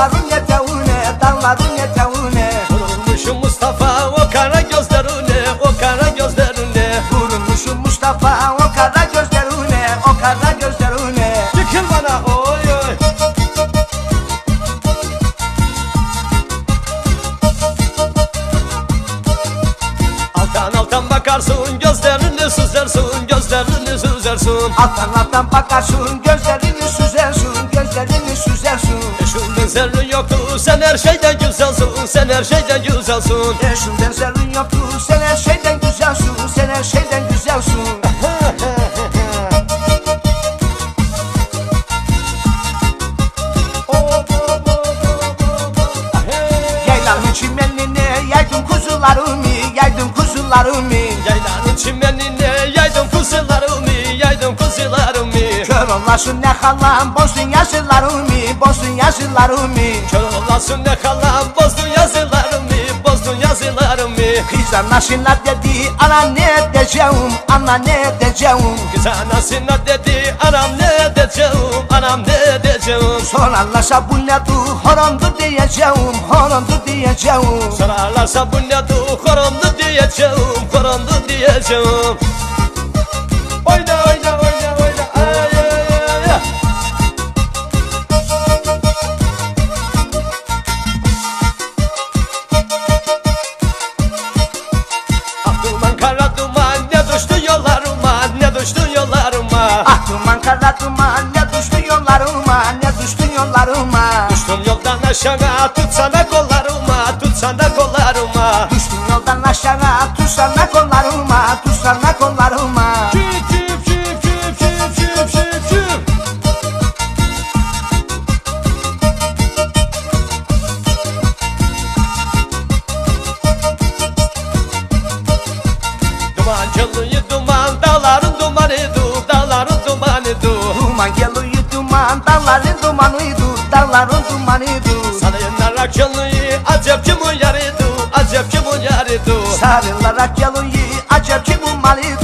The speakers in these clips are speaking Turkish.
dalların yeteğine dalların yeteğine Vurulmuşum Mustafa o kara gözlerine o kara gözlerine. Vurulmuşum Mustafa o kara gözlerine o kara gözlerine. Yıkıl bana oy oy. Altan altan bakarsın gözlerini süzersin gözlerini süzersin. Altan altan bakarsın gözlerini süzersin gözlerini süzersin. Benzerliği yoktu sen her şeyden güzelsin sen her şeyden güzelsin. Eşin benzerliğin yoktu sen her şeyden güzelsin sen her şeyden güzelsin kuzularımı Kör olasın ne halam bozdun yazılarımı bozdun yazılarımı. Kör olasın ne kalan bozdun yazılarımı bozdun yazılarımı. Kızlar nasıllar dedi ana ne edeceğim ana ne edeceğim Güzel anasına dedi anam ne edeceğim anam ne edeceğim Sorarlarsa bu nedir? Horondu diyeceğim horondu diyeceğim. Sorarlarsa bu nedir? Korondu diyeceğim korondu diyeceğim. Oyna oyna oyna Ah duman kara duman ne düştü yollarıma ne düştü yollarıma. Düştüm yoldan aşağı tutsana kollarıma tutsana kollarıma. Düştün yoldan aşağı tutsana kollarıma dumanıydı dağların dumanıydı. Sarınarak çalıyı acep kimin yarıydı acep kimin yarıydı Sarılarak geliyor acaba kimin malıydı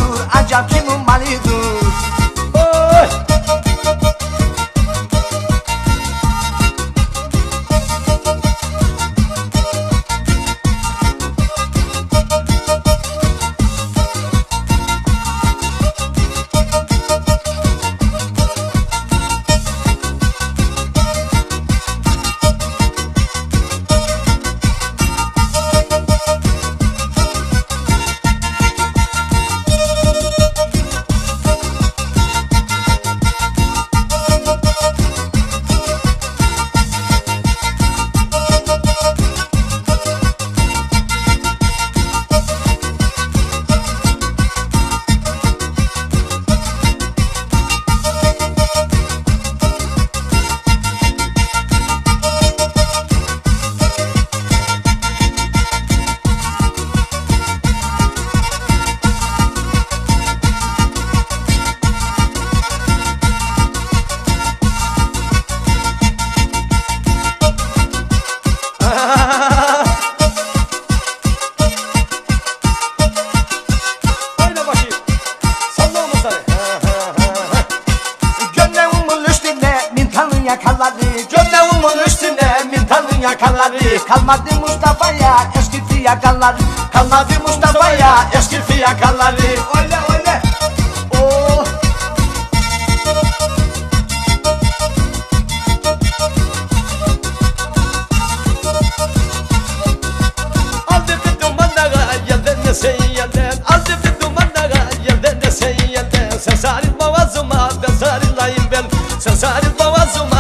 yakaları Gömleğimin üstüne mintanın yakaları. Kalmadı Mustafa'ya eski fiyakaları Kalmadı Mustafa'ya eski fiyakaları. Öyle öyle Oh. Aldı bir dumanlara yerden de sen yerden. Aldı bir dumanlara yerden de sen Sen sarıl boğazıma ben sarılayım ben. Sen sarıl boğazıma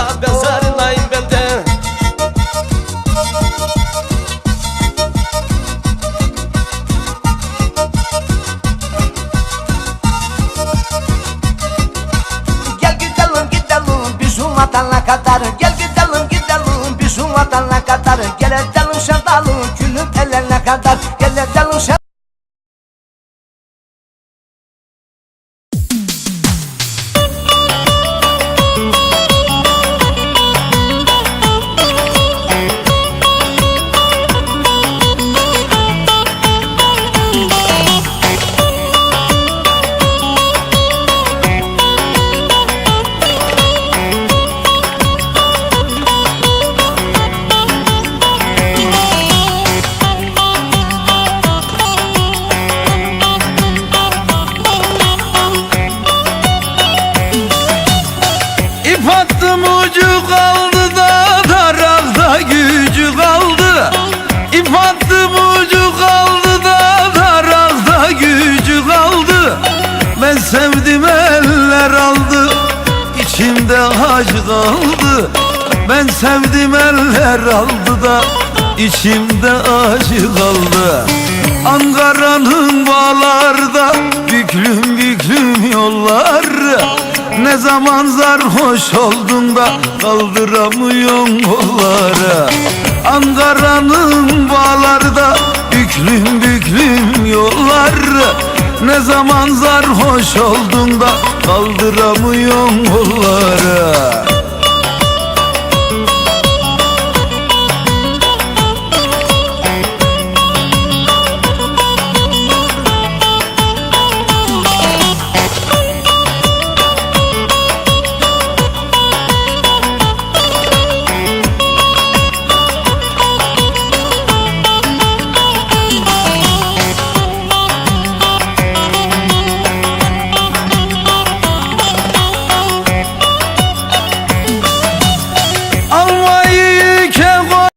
acı kaldı Ben sevdim eller aldı da içimde acı kaldı. Ankara'nın bağlarda büklüm büklüm yollar Ne zaman sarhoş oldun da kaldıramıyorsun kolları. Ankara'nın bağlarda büklüm büklüm yollar Ne zaman sarhoş oldun da kaldıramıyorsun kolları